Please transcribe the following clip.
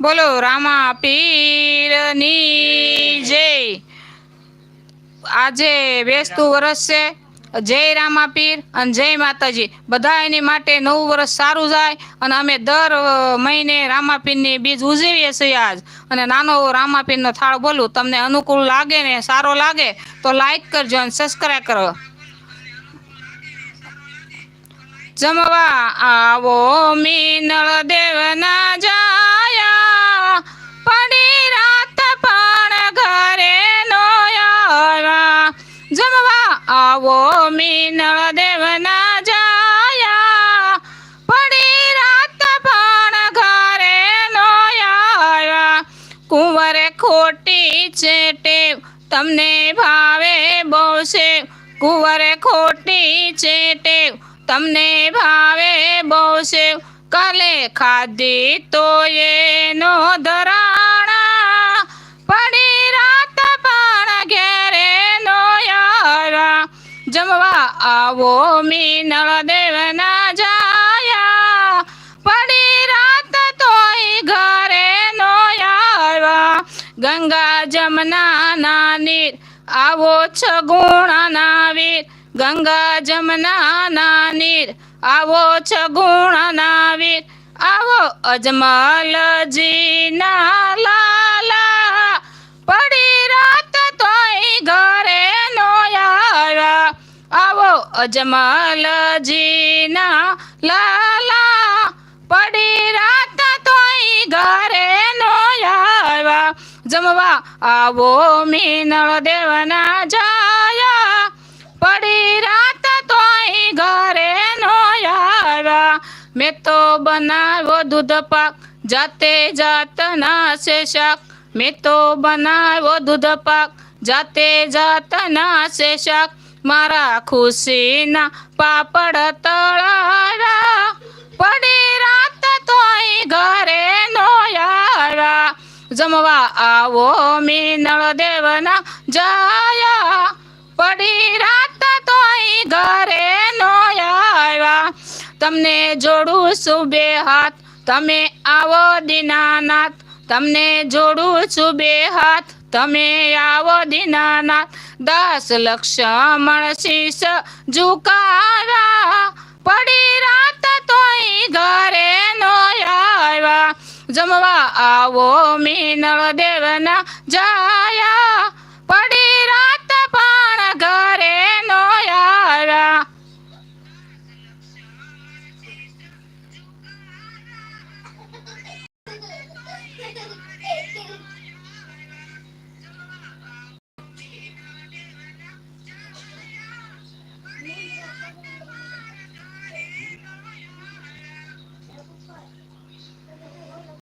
બોલો, રામા પીરની જય આજે બેસતું વરસ છે. જય રામા પીર અને જય માતાજી. બધા એની માટે નવું વર્ષ સારું જાય અને અમે દર મહિને રામાપીરની બીજ ઉજવીએ છીએ આજ. અને નાનો રામાપીરનો થાળ બોલું, તમને અનુકૂળ લાગે ને સારો લાગે તો લાઈક કરજો અને સબસ્ક્રાઈબ કરો. જમવા આવો મીનળ દેવના આવો મીનળ દેવના જાયા. પડી રાત પણ ઘરે નો આવ્યા કુંવરે ખોટી છે ટેવ તમને ભાવે બહુ છે કુંવરે ખોટી છે ટેવ તમને ભાવે બહુ છે કાલે ખાધી તો એનો ધરાણા આવો મીનળ દેવના જાયા. પડી રાત તોય ઘરે નો આવ્યા. ગંગા જમના ના નીર, આવો છ ગુણા વીર. ગંગા જમના ના નીર, આવો છ ગુણા વીર. આવો અજમલજી આવો અજમલજી ના લાલા પડી રાત તોય ઘરે નો આવ્યા. જમવા આવો મીનળ દેવના જાયા. પડી રાત તોય ઘરે નો આવ્યા. મેં તો બનાવ્યો દૂધ પાક, જાતે જાતના શાક મેં તો બનાવ્યો દૂધ પાક, જાતે જાતના શાક મારા ખુશીના પાપડ તળાવ્યા પડી રાત તોય ઘરે નોયારા. જમવા આવો મીનળ દેવના જાયા. પડી રાત તોય ઘરે નોયારા. તમને જોડું છું બે હાથ, તમે આવો દિનાનાથ. તમને જોડું છું બે હાથ તમે આવો દીનાનાથ, દસ લક્ષ શીશ ઝુકારા પડી રાત તોય ઘરે નો આવ્યા. જમવા આવો મીનળ દેવના જાયા